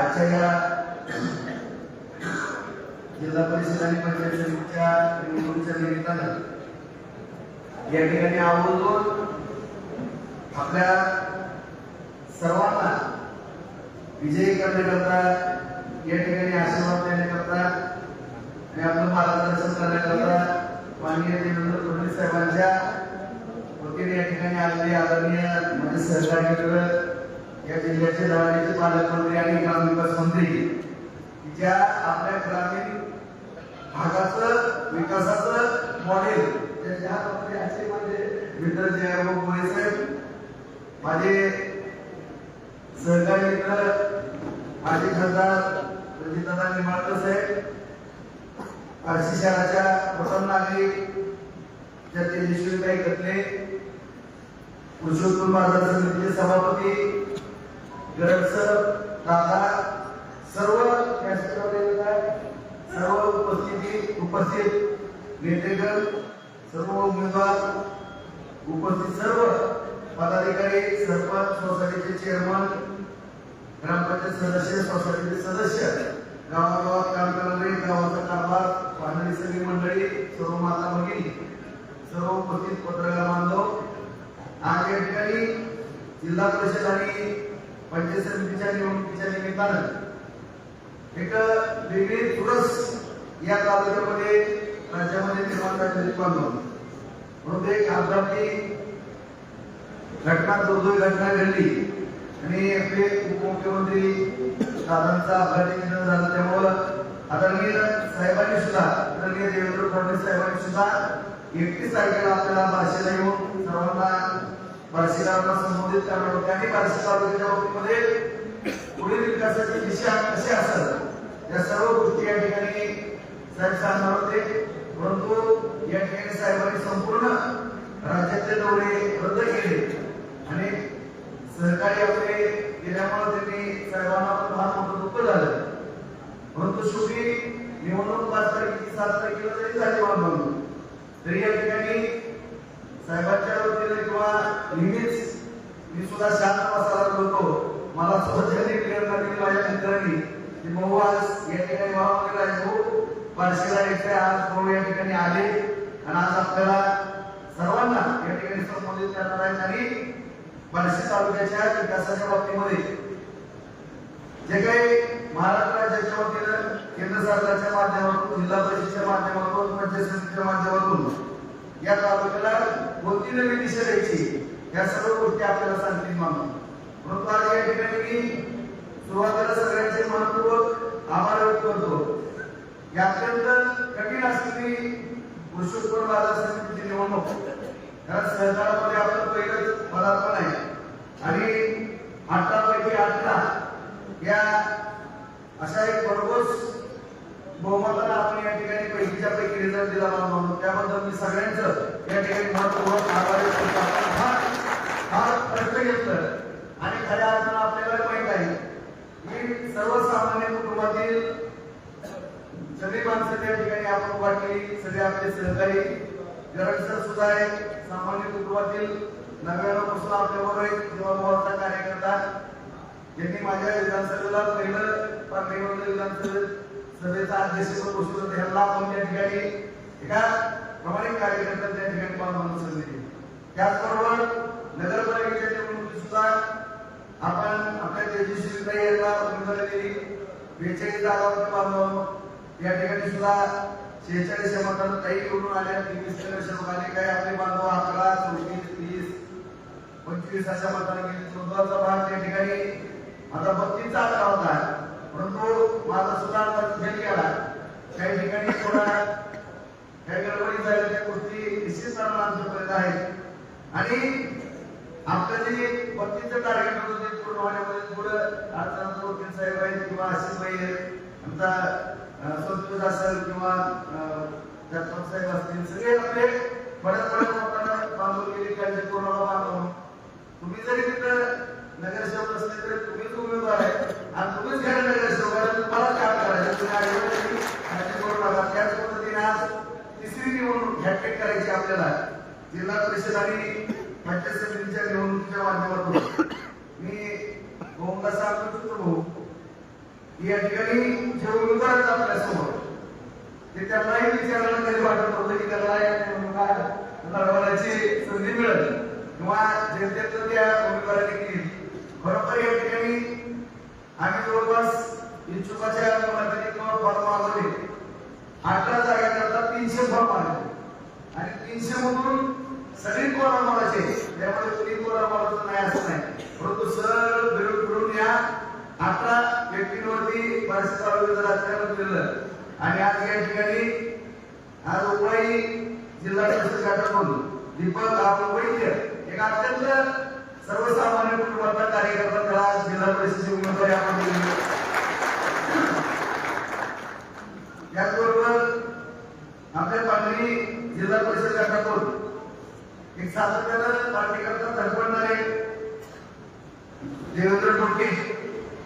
आजच्या या जिल्हा परिषद आणि पंचायत समितीच्या निवडणुकीच्या निमित्तानं या ठिकाणी आवर्जून आपल्या सर्वांना विजयी करण्याकरता या ठिकाणी आशीर्वाद देण्याकरता आणि आपलं मार्गदर्शन करण्याकरता माननीय देवेंद्र फडणवीस साहेबांच्या वतीने या ठिकाणी आलेले आदरणीय माझे सहकार्य या जिल्ह्याचे धडाडीचे पालकमंत्री आणि ग्रामविकास मंत्री ज्या आपल्या ग्रामीण भागाचं विकासाचं मॉडेल ज्या असे माझे मित्र जयभाऊ मोरे साहेब माझे सहकारी मित्र माजी खासदार रणजितदादा निंबाळकर साहेब आरशी शहराच्या प्रथम नागरिक ज्या तेजस्वीताई घटले कृषी उत्पन्न बाजार समितीचे सभापती गरड सर दादा सर्व सर्व उपस्थिती उपस्थित नेतेगण सर्व उमेदवार उपस्थित सर्व पदाधिकारी सरपंच सोसायटीचे चेअरमन ग्रामपंचायत सदस्य सोसायटीचे सदस्य गावागावात काम करणारे गावाचा कारभार पाहणारी सगळी मंडळी सर्व माता भगिनी सर्व उपस्थित पत्रकार बांधव आज या ठिकाणी जिल्हा परिषद आणि पंचायत समितीच्या निवडणुकीच्या निमित्तानं एक वेगळी तुरस या तालुक्यामध्ये राज्यामध्ये निर्माण झालेली बांधव म्हणून ते एक अपघाती घटना दुर्दैवी घटना घडली. आणि आपले उपमुख्यमंत्री दादांचा अपघाती निधन झाला. त्यामुळं आदरणीय साहेबांनी सुद्धा आदरणीय देवेंद्र फडणवीस साहेबांनी सुद्धा एकतीस तारखेला आपल्याला भाषेला येऊन सर्वांना बार्शीकरांना संबोधित करणार होते आणि बार्शी तालुक्याच्या बाबतीमध्ये पुढील विकासाची दिशा कशी असेल या सर्व गोष्टी या ठिकाणी साहेब सांगणार होते. परंतु या ठिकाणी साहेबांनी संपूर्ण राज्यातले दौरे रद्द केले आणि सहकारी आपले गेल्यामुळे त्यांनी साहेबांना पण फार मोठं दुःख झालं. परंतु शेवटी निवडणूक पाच तारखेची सात तारखेला जरी झाली बांधून तरी या ठिकाणी साहेबांच्या वतीने किंवा नेहमीच मी सुद्धा शांत बसायला होतो मला स्वतःने प्रेरणा दिली माझ्या मित्रांनी की भाऊ आज या ठिकाणी भावाकडे आहे भाऊ बार्शीला येते आज भाऊ या ठिकाणी आले. आणि आज आपल्याला सर्वांना या ठिकाणी संबोधित करणार आहेत आणि बार्शी तालुक्याच्या विकासाच्या बाबतीमध्ये जे काही महाराष्ट्र राज्याच्या वतीनं केंद्र सरकारच्या माध्यमातून जिल्हा परिषदेच्या माध्यमातून पंचायत समितीच्या माध्यमातून या तालुक्याला कोणती नवी दिशा द्यायची? या सर्व गोष्टी आपल्याला सांगतील मानून म्हणून आज या ठिकाणी मी सुरुवातीला सगळ्यांचे मनपूर्वक आभार व्यक्त करतो. या अत्यंत कठीण असलेली पुरुषोत्तम उत्पन्न बाजार समितीची निवडणूक. कारण सहकारामध्ये आपलं पहिलंच पदार्पण आहे. आणि अठरापैकी अठरा या अशा एक भरघोस बहुमताला आपण या ठिकाणी पैकीच्या पैकी रिझल्ट दिला म्हणून त्याबद्दल मी सगळ्यांचं या ठिकाणी मनपूर्वक आभार व्यक्त करतो आपण फार फार कष्ट घेतलं आणि खऱ्या अर्थानं आपल्याला माहीत आहे की सर्वसामान्य कुटुंबातील सगळी माणसं त्या सगळे आपले सहकारी गरजसर सुद्धा आहेत सामान्य कुटुंबातील नव्याण्णव आपल्याबरोबर एक जीवाभावाचा कार्यकर्ता ज्यांनी माझ्या विधानसभेला पहिलं पार्टीमधलं विधानसभेत सभेचा अध्यक्ष बसून त्यांना आपण त्या ठिकाणी एका प्रामाणिक कार्यकर्ता त्या ठिकाणी पाहून संधी दिली त्याचबरोबर नगरपालिकेच्या निवडणुकीत सुद्धा आपण आपल्या तेजस्वी यांना उमेदवारी दिली. बेचाळीस जागा होते बांधव या ठिकाणी सुद्धा शेहेचाळीस मतांना काही निवडून आल्या तेवीस नगरसेवक आले काही आपले बांधव अकरा चौतीस तीस पंचवीस अशा मताने गेली. चौदाचा भाग त्या ठिकाणी आता बत्तीसचा आकडा होता. परंतु माझा सुद्धा अंदाज फेल गेला काही ठिकाणी थोडा काही गडबडी झाल्या त्या गोष्टी निश्चितपणे आमच्यापर्यंत आहेत. आणि आपलं जे बत्तीसचं टार्गेट होतं ते पूर्ण होण्यामध्ये थोडं अडचण वकील साहेब आहेत किंवा आशिष भाई आहेत. आमचा संस्कृत असेल किंवा अं, जगताप साहेब असतील सगळे आपले बऱ्याच बऱ्याच लोकांना बांधून गेले काळजी कोणाला बांधून. तुम्ही जरी तिथं नगरसेवक असले तरी तुम्हीच उमेदवार आहे. आणि तुम्हीच घ्या नगरसेवक आहे तुम्हाला काम करायचं. तुम्ही आयोगाची काळजी करू नका त्याच पद्धतीने आज तिसरी निवडणूक हॅट्रिक करायची आपल्याला. जिल्हा परिषद आणि पंचायत समितीच्या निवडणुकीच्या माध्यमातून. मी गोमदा साहेब भाऊ या ठिकाणी जे उमेदवार आहेत आपल्यासमोर ते त्यांनाही विचारायला कधी वाटत होतं की त्यांना या निवडणुका लढवण्याची संधी मिळत किंवा जनतेतलं त्या उमेदवारा देखील बरोबर या ठिकाणी आम्ही जवळपास इच्छुकाच्या मुलाखती किंवा फॉर्म मागवले अठरा जागांकरता तीनशे फॉर्म आले आणि तीनशे मधून सगळी कोरामाचे त्यामध्ये कुणी कोरामाचं नाही असं नाही. परंतु सरळ आता व्यक्तींवरती बऱ्याच तालुक्याचं राजकारण केलं. आणि आज या ठिकाणी आज उपाई जिल्हा परिषद गटाकडून दीपक आपण वैद्य एक अत्यंत सर्वसामान्य कुटुंबातला कार्यकर्ता त्याला जिल्हा परिषदेची उमेदवारी आपण दिली. त्याचबरोबर आपल्या पांढरी जिल्हा परिषद गटाकडून एक सातत्यानं पार्टी करता धडपडणारे देवेंद्र टोके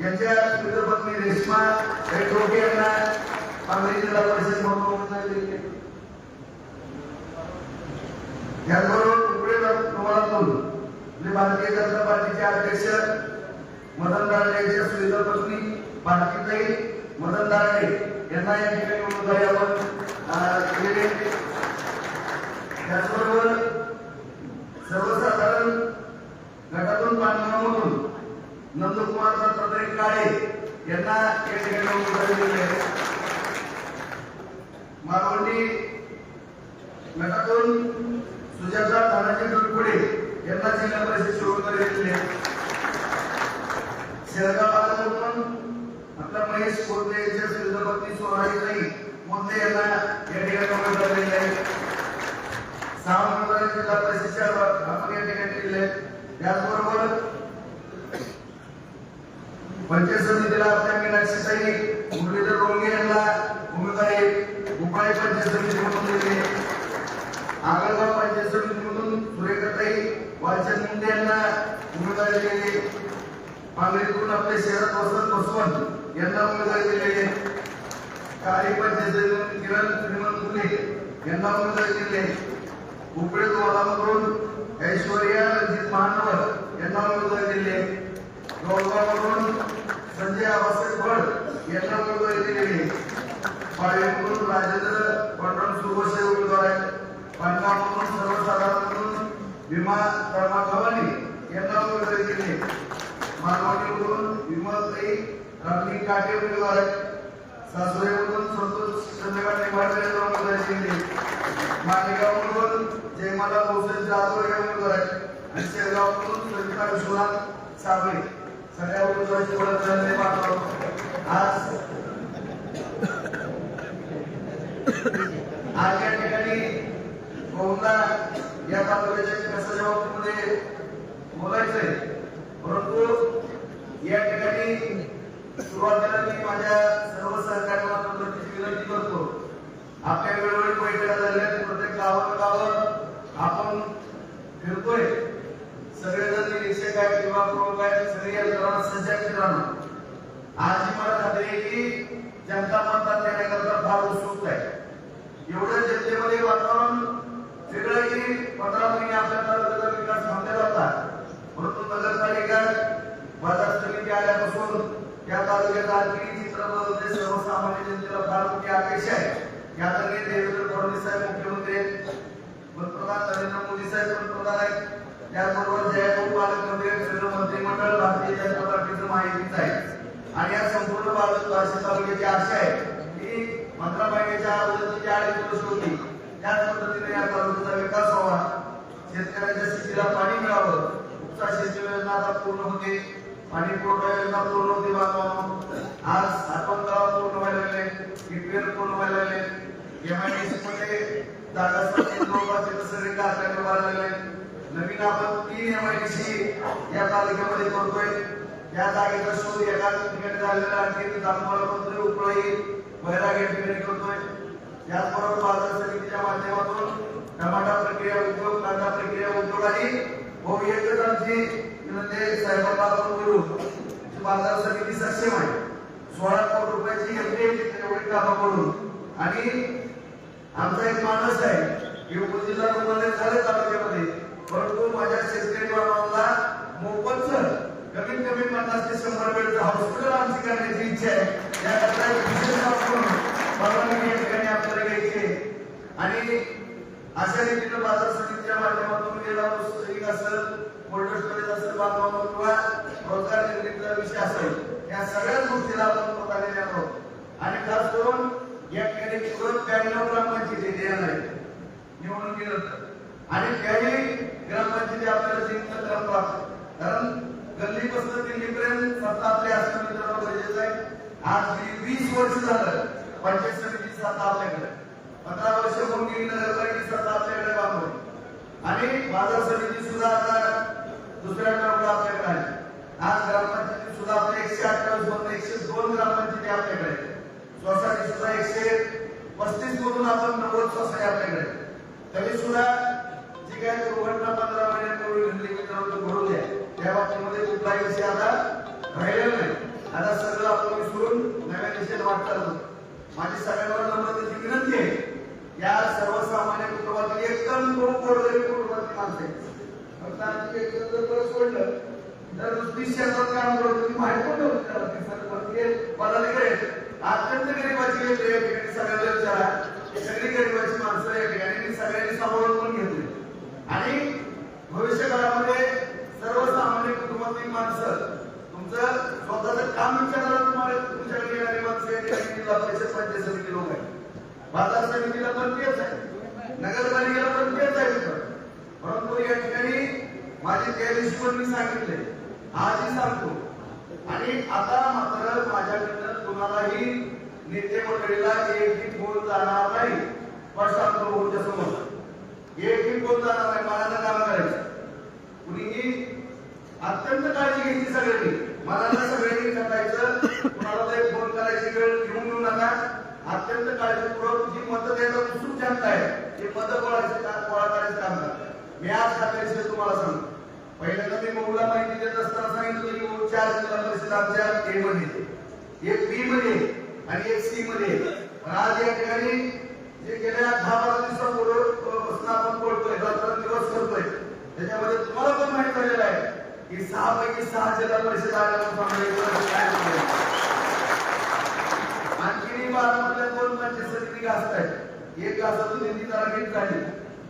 यांच्या सुंदर पत्नी रेश्मा हे टोके यांना पांढरी जिल्हा परिषद म्हणून त्याचबरोबर दिली आहे. पुढे तुम्हाला म्हणजे भारतीय जनता पार्टीचे अध्यक्ष मदन दांडे यांच्या सुविधा पत्नी भारतीताई मदन दांडे यांना या ठिकाणी उमेदवारी आपण केले त्याचबरोबर सर्वसाधारण गटातून पांढरमधून नंदकुमार दत्तात्रय काळे यांना या ठिकाणी उमेदवारी दिली आहे. मालवणी गटातून सुजाता तानाजी दुर्गुडे यांना जिल्हा परिषद उमेदवारी दिली आहे. शेळगाव तालुक्यातून महेश कोरते यांच्या सुविधा पत्नी नाही मोते यांना या ठिकाणी उमेदवारी दिली आहे. सहा उमेदवारी जिल्हा परिषदच्या आपण या ठिकाणी दिले आहेत. त्याचबरोबर पंचायत समितीला आपल्या मीनाक्षीताई मुरलीधर रोंगे यांना उमेदवारी उपाय पंचायत समितीमधून दिली आगळगाव पंचायत समितीमधून सुरेखाताई वालचंद मुंडे यांना उमेदवारी दिली पांगरीतून आपले शहरात वसंत बसवंत यांना उमेदवारी दिलेली काळी पंचायत समितीतून किरण श्रीमंत मुले यांना उमेदवारी दिले उपडे वालामधून ऐश्वर्या रणजित महानवर यांना उमेदवारी दिली गौरवावरून संजय आबासाहेब भट यांना उमेदवारी दिलेली आहे. पाळीमधून राजेंद्र पांडुरंग सुरवसे उमेदवार आहेत. पांडवामधून सर्वसाधारणमधून भीमा तळमा खवानी यांना उमेदवारी दिली आहे. विमलताई रामलिंग काटे उमेदवार आहेत. सासुरेमधून संतोष चंद्रकांत निंबाळकर यांना उमेदवारी दिली मालेगावमधून जयमाला भोसले जाधव या उमेदवार आहेत. आणि शेगावमधून सविता विश्वनाथ साबळे. सगळ्या उमेदवारांची ओळख झालेली आज आज या ठिकाणी बहुधा या तालुक्याच्या विकासाच्या बाबतीमध्ये बोलायचंय परंतु या ठिकाणी सुरुवातीला मी माझ्या सर्व सहकारी विनंती करतो आपल्या वेळोवेळी बैठका झाल्या प्रत्येक गावागावावर आपण फिरतोय सगळेजण निरीक्षक आहेत किंवा प्रमुख आहेत सगळे यंत्रणा सज्ज मित्रांनो. राहणं आज मला खात्री आहे की जनता मतदान देण्याकरता फार उत्सुक आहे. एवढं जनतेमध्ये वातावरण वेगळं की पंधरा महिने आपल्या तालुक्याचा विकास थांबलेला होता. परंतु नगरपालिका बाजार समिती आल्यापासून या तालुक्याचा आणखी चित्र बदलते सर्वसामान्य जनतेला फार मोठी अपेक्षा आहे. या आदरणीय देवेंद्र फडणवीस साहेब मुख्यमंत्री आहेत. पंतप्रधान नरेंद्र मोदी साहेब पंतप्रधान आहेत. त्याचबरोबर जयपूर पालकमंत्री आहेत मंत्रिमंडळ भारतीय जनता पार्टीचं माहितीच आहे. आणि या संपूर्ण भारत भाषा तालुक्याची आशा आहे की मंत्रालयाच्या महिन्याच्या अगोदरची अडीच वर्ष होती त्याच पद्धतीने या तालुक्याचा विकास व्हावा. शेतकऱ्यांच्या शेतीला पाणी मिळावं. उपसा सिंचन योजना आता पूर्ण होते. पाणी पुरवठा योजना पूर्ण होते बांधवांनो आज आपण गाव पूर्ण व्हायला लागले. किटवेल पूर्ण व्हायला लागले. एमआयडीसी मध्ये जागा समिती जवळपास इथं सगळे कारखाने व्हायला लागले. नवीन आपण तीन एमआयडीसी या तालुक्यामध्ये करतोय. या जागेचा शोध एका ठिकाणी झालेला आणखी दाखवायला मंत्री उपळी बैराग या ठिकाणी करतोय. याचबरोबर बाजार समितीच्या माध्यमातून टमाटा प्रक्रिया उद्योग कांदा प्रक्रिया उद्योग आणि हो आमची विनंती साहेबांना आपण बोलू बाजार समिती सक्षम आहे. सोळा कोटी रुपयाची एवढी एवढी कामं करून. आणि आमचा एक माणूस आहे की उपजिल्हा रुग्णालय झाले तालुक्यामध्ये परंतु माझ्या शेतकरी बांधवांना मोफत कमीत कमी पन्नास ते शंभर बेडचं हॉस्पिटल आमची करण्याची इच्छा आहे. याकरता एक विशेष आपण परवानगी या ठिकाणी आपल्याला घ्यायची आहे. आणि अशा रीतीनं बाजार समितीच्या माध्यमातून गेला एक असेल कोल्ड स्टोरेज असेल बांधवांवर किंवा रोजगार निर्मितीचा विषय असेल या सगळ्याच गोष्टीला आपण पोटाने आहोत. आणि खास करून या ठिकाणी तुरंत ब्याण्णव ग्रामपंचायती देणार आहे निवडणुकीनंतर आणि त्याही ग्रामपंचायती आपल्याला जिंकत राहतात कारण गल्लीपासून दिल्लीपर्यंत सत्ता आपली असणं मित्रांनो गरजेचं आहे. आज वीस वर्ष झालं पंचायत समितीची सत्ता आपल्याकडे. पंधरा वर्ष होऊन गेली नगरपालिकेची सत्ता आपल्याकडे बांधून आणि बाजार समिती सुद्धा आता दुसऱ्या टर्मला आपल्याकडे आहे. आज ग्रामपंचायती सुद्धा आपल्या एकशे अठ्ठावीस मधून एकशे दोन ग्रामपंचायती आपल्याकडे आहे. सोसायटी सुद्धा एकशे पस्तीस मधून आपण नव्वद सोसायटी आपल्याकडे तरी सुद्धा जी काही दुर्घटना पंधरा महिन्यापूर्वी घडली मित्रांनो घडू द्या त्या बाबतीमध्ये कुठलाही विषय आता राहिलेला नाही आता सगळं आपण विसरून नव्या दिशेने वाटतात माझी सगळ्यांना नम्रतेची विनंती आहे या सर्वसामान्य कुटुंबातील एकदम गोरगरीब कुटुंबातील माणसं फक्त आणखी एक जर बरं सोडलं तर नुसती शेतात काम करत होती माहिती पण नव्हती पदाधिकारी आहेत. अत्यंत गरीबाची या ठिकाणी सगळ्याला विचारा सगळी गरीबाची माणसं या ठिकाणी सगळ्यांनी सांभाळून पण घेतली माणसं. तुमचं स्वतःचं काम विचारायला तुम्हाला. तुमच्याकडे येणारी माणसं या ठिकाणी जिल्हा परिषद पंचायत समिती लोक आहेत. बाजार समितीला पण तेच आहे. नगरपालिकेला पण तेच आहे परंतु या ठिकाणी माझे त्या दिवशी पण मी सांगितले. आजही सांगतो. आणि आता मात्र माझ्याकडनं कुणालाही नेते मंडळीला एकही फोन जाणार नाही स्पष्ट तुमच्यासमोर एकही फोन जाणार नाही मला काम करायचं कुणीही अत्यंत घ्यायची सगळ्यांनी. मला सगळ्यांनी करायचं कुणाला तरी फोन करायची वेळ घेऊन घेऊ नका. अत्यंत काळजीपूर्वक जी मतं द्यायला उत्सुक जनता आहे. ते मतं गोळायचे का गोळा करायचं काम करतात मी आज खात्याविषयी तुम्हाला सांगतो. पहिल्यांदा मी मऊला माहिती देत असताना सांगितलं की मऊ चार जिल्हा परिषद आमच्या ए मध्ये एक बी मध्ये आणि एक सी मध्ये पण आज या ठिकाणी जे गेल्या दहा बारा दिवसापूर्वी आपण बोलतोय दिवस करतोय. त्याच्यामध्ये तुम्हाला पण माहीत झालेलं आहे. की सहा पैकी सहा जिल्हा परिषद आणखी बारामधल्या दोन पंचायत समिती घासत आहेत एक गासातून निधी तारखेत झाली.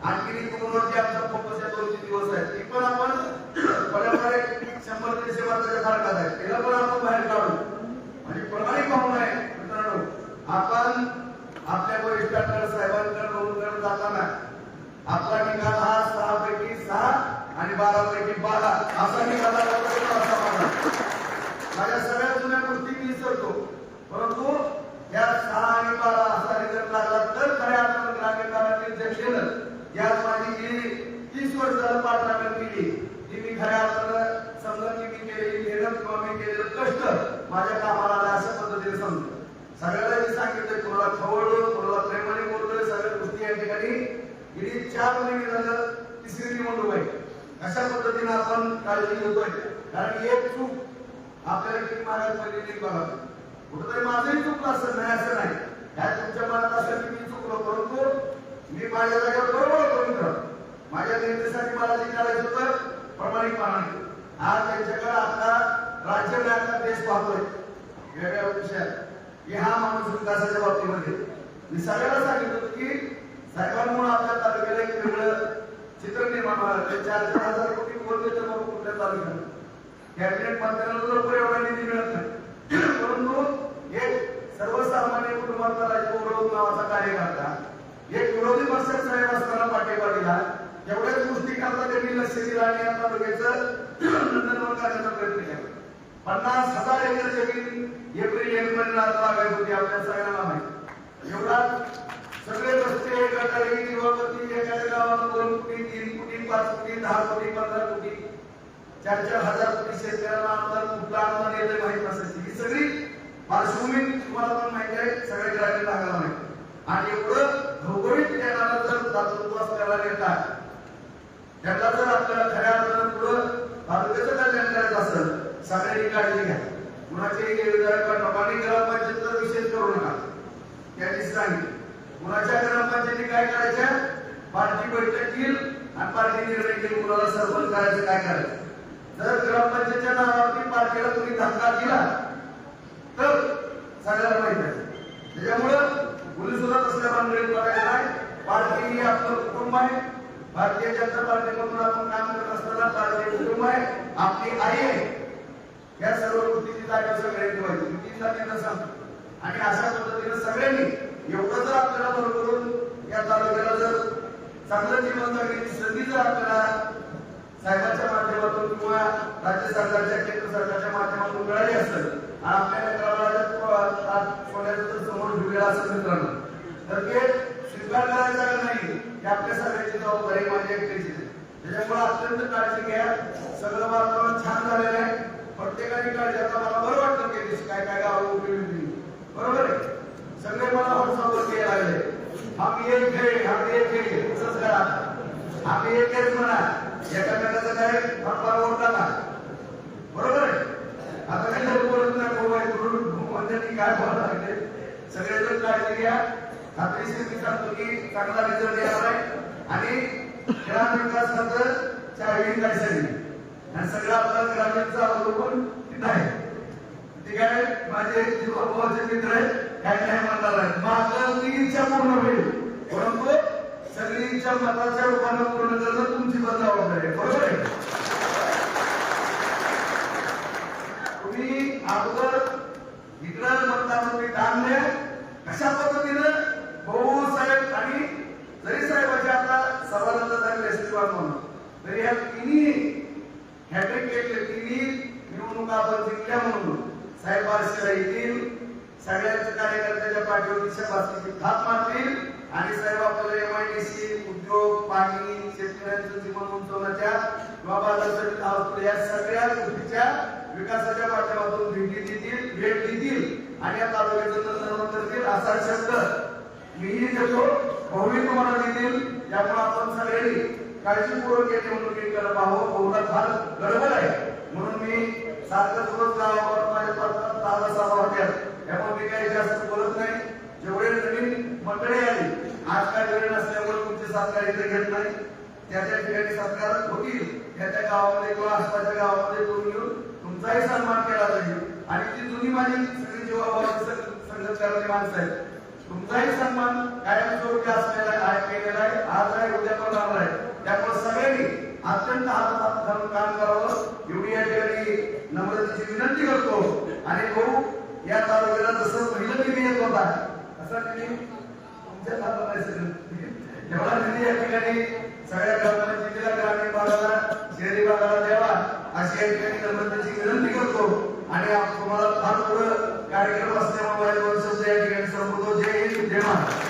आणखी कोरोनाची आमचा फोकस या दोन तीन दिवस आहेत. ती पण आपण बऱ्यापैकी शंभर दीडशे वर्षाच्या फरकात आहे त्याला पण आपण बाहेर काढू. म्हणजे प्रमाणिक पाहून आहे मित्रांनो. आपण आपल्या वरिष्ठांकडे साहेबांकडे नोंदकडे जाताना आपला निकाल हा सहा पैकी सहा आणि बारा. पैकी बारा असा निकाल माझ्या सगळ्या जुन्या गोष्टी मी विसरतो. परंतु या सहा आणि बारा असा रिझल्ट लागला तर खऱ्या अर्थानं ग्रामीण भागातील जे केलं यात माझी गेली तीस वर्षाला पाठ पाठराखण केली ती मी खऱ्या अर्थानं समजा की मी केलेली मेहनत किंवा मी केलेलं कष्ट माझ्या कामाला आलं अशा पद्धतीने समजतो सगळ्याला मी सांगितलं कोणाला खवळलो कोणाला प्रेमाने बोलतोय सगळ्या गोष्टी या ठिकाणी गेली चार महिने झालं तिसरी निवडणूक आहे अशा पद्धतीने आपण काळजी घेतोय कारण एक चूक आपल्याला किती मागायला पडलेली नाही बघा कुठेतरी माझंही चुकलं असं नाही असं नाही. ह्या तुमच्या मनात असेल की मी चुकलो परंतु मी माझ्या जागेवर बरोबर करून मित्र. माझ्या निर्देशासाठी मला जे करायचं होतं प्रामाणिकपणाने आज त्यांच्याकडे आता राज्य बँका देश पाहतोय. वेगळ्या विषयात. की हा माणूस विकासाच्या बाबतीमध्ये. मी सगळ्याला सांगितलं की साहेबांमुळे आपल्या तालुक्याला एक वेगळं चित्र निर्माण चार चार हजार कोटी कोण देतं कुठल्या तालुक्याला कॅबिनेट मंत्र्यांना लवकर एवढा निधी मिळत नाही. परंतु एक सर्वसामान्य कुटुंबातला राजगौरव नावाचा कार्यकर्ता एक विरोधी पक्षात साहेब असताना पाठिंबा दिला एवढ्याच गोष्टी करता त्यांनी लक्ष दिलं आणि या तालुक्याचं नंदनवन करण्याचा प्रयत्न केला. पन्नास हजार एकर जमीन एप्रिल एंडमध्ये लागायची होती आपल्या सगळ्यांना माहिती. एवढा सगळे रस्ते गटारी दिवापती एखाद्या गावाला दोन कोटी तीन कोटी पाच कोटी दहा कोटी पंधरा कोटी. चार चार हजार कोटी शेतकऱ्याला अनुदान कुठला अनुदान येते माहीत नसायची. ही सगळी पार्श्वभूमी तुम्हाला पण माहिती आहे सगळ्या ग्रामीण भागाला माहिती आणि एवढं भौगोलिक ज्ञानाला जर दातृत्व असल्याला येतात त्याला जर आपल्याला खऱ्या अर्थानं पुढं तालुक्याचं कल्याण करायचं असेल सगळ्यांनी काळजी घ्या. कुणाचे प्रमाणे ग्रामपंचायतीचा विशेष करू नका. त्यांनी सांगितलं कुणाच्या ग्रामपंचायती काय करायच्या पार्टी बैठक येईल आणि पार्टी निर्णय घेईल कुणाला सरपंच करायचं काय करायचं? जर ग्रामपंचायतच्या नावावरती पार्टीला तुम्ही धक्का दिला तर सगळ्यांना माहीत आहे. त्याच्यामुळं मुली सुद्धा तसल्या भानगडीत बघायला नाही पार्टी ही आपलं कुटुंब आहे. भारतीय जनता पार्टीमधून आपण काम करत असताना पार्टी कुटुंब आहे. आपली आई आहे. या सर्व गोष्टीची जागा सगळ्यांनी पाहिजे मी तीन जातींना सांगतो. आणि अशा पद्धतीने सगळ्यांनी एवढं जर आपल्याला बरोबर या तालुक्याला जर चांगलं जीवन जगण्याची संधी जर आपल्याला साहेबांच्या माध्यमातून किंवा राज्य सरकारच्या केंद्र सरकारच्या माध्यमातून मिळाली असेल आणि आपल्याला सोन्याचं जर समोर ठेवलेलं असेल मित्रांनो तर ते स्वीकार करायचा का नाही हे आपल्या सगळ्यांची जबाबदारी माझी एकट्याची त्याच्यामुळे अत्यंत काळजी घ्या. सगळं वातावरण छान झालेलं आहे. प्रत्येकाने काळजी आता मला बरं वाटतं की काय काय गाव उपयोगी बरोबर आहे? सगळे मला व्हॉट्सअपवर यायला लागले आम्ही एक खेळ आम्ही एक खेळ तसंच करा. आम्ही एक खेळ म्हणा. एकामेकाचं काय? फार ओढला ना बरोबर आहे? आता काही लोक बोलत नाही मोबाईल करून म्हणजे काय बोलायला लागले सगळेजण काळजी घ्या. खात्रीशीर मी सांगतो की चांगला रिझल्ट येणार आहे. आणि ग्राम विकास खातं चावी काय आणि सगळं आपलं ग्रामीणचं अवलंबून तिथं आहे. ते काय माझे जीवाभावाचे मित्र आहेत काय नाही म्हणणार आहेत माझं ती इच्छा पूर्ण होईल. परंतु सगळी इच्छा मताच्या रूपाने पूर्ण करणं तुमची पण जबाबदारी आहे बरोबर आहे तुम्ही अगोदर इकडं मतदान तुम्ही आणले अशा पद्धतीनं भाऊ साहेब आणि जरी साहेबाचे आता सर्वांना झाले एसटीवार म्हणून तरी ह्या तिन्ही हॅट्रिक केले तिन्ही निवडणुका आपण जिंकल्या म्हणून साहेब बारशेला येतील सगळ्यांच्या कार्यकर्त्याच्या पाठीवर शाबासकीची थाप मारतील आणि साहेब आपल्याला एमआयडीसी उद्योग पाणी शेतकऱ्यांचं जीवन उंचवण्याच्या किंवा बाजारपेठ अवस्था या सगळ्या गोष्टीच्या विकासाच्या माध्यमातून भेटी देतील भेट देतील. आणि या तालुक्याचं तंत्रज्ञान करतील असा शब्द मीही देतो भाऊही तुम्हाला देतील. त्यामुळे आपण सगळ्यांनी काळजीपूर्वक या निवडणुकीकडे पाहावं. बहुधा फार गडबड आहे. म्हणून मी सारखं रोज गावावर माझ्या पत्रात ताजा सभा होत्या त्यामुळे मी काही जास्त बोलत नाही. जेवढे नवीन मंडळी आली आज काय वेळ नसल्यामुळे तुमचे इथे घेत नाही. त्या त्या ठिकाणी सत्कार होतील. त्या त्या गावामध्ये किंवा आसपासच्या गावामध्ये तुम्ही घेऊन तुमचाही सन्मान केला जाईल. आणि ती जुनी माझी सगळी जीवाभावाची संगत करणारी माणसं आहेत. तुमचाही सन्मान कायमस्वरूपी असलेला आहे केलेला आहे. आज आहे उद्या पण राहणार आहे. त्यामुळे सगळ्यांनी अत्यंत हातात धरून काम करावं. एवढी या ठिकाणी नम्रतेची विनंती करतो. आणि भाऊ या तालुक्याला जसं पहिलं निधी येत होता तसा निधी तुमच्या हातात आहे सगळं. एवढा निधी या ठिकाणी सगळ्या ग्रामपंचायतीला ग्रामीण भागाला शहरी भागाला द्यावा. अशी या ठिकाणी नम्रतेची विनंती करतो. आणि तुम्हाला फार पुढं कार्यक्रम असल्यामुळे या ठिकाणी संबोधतो जय हिंद जय महाराज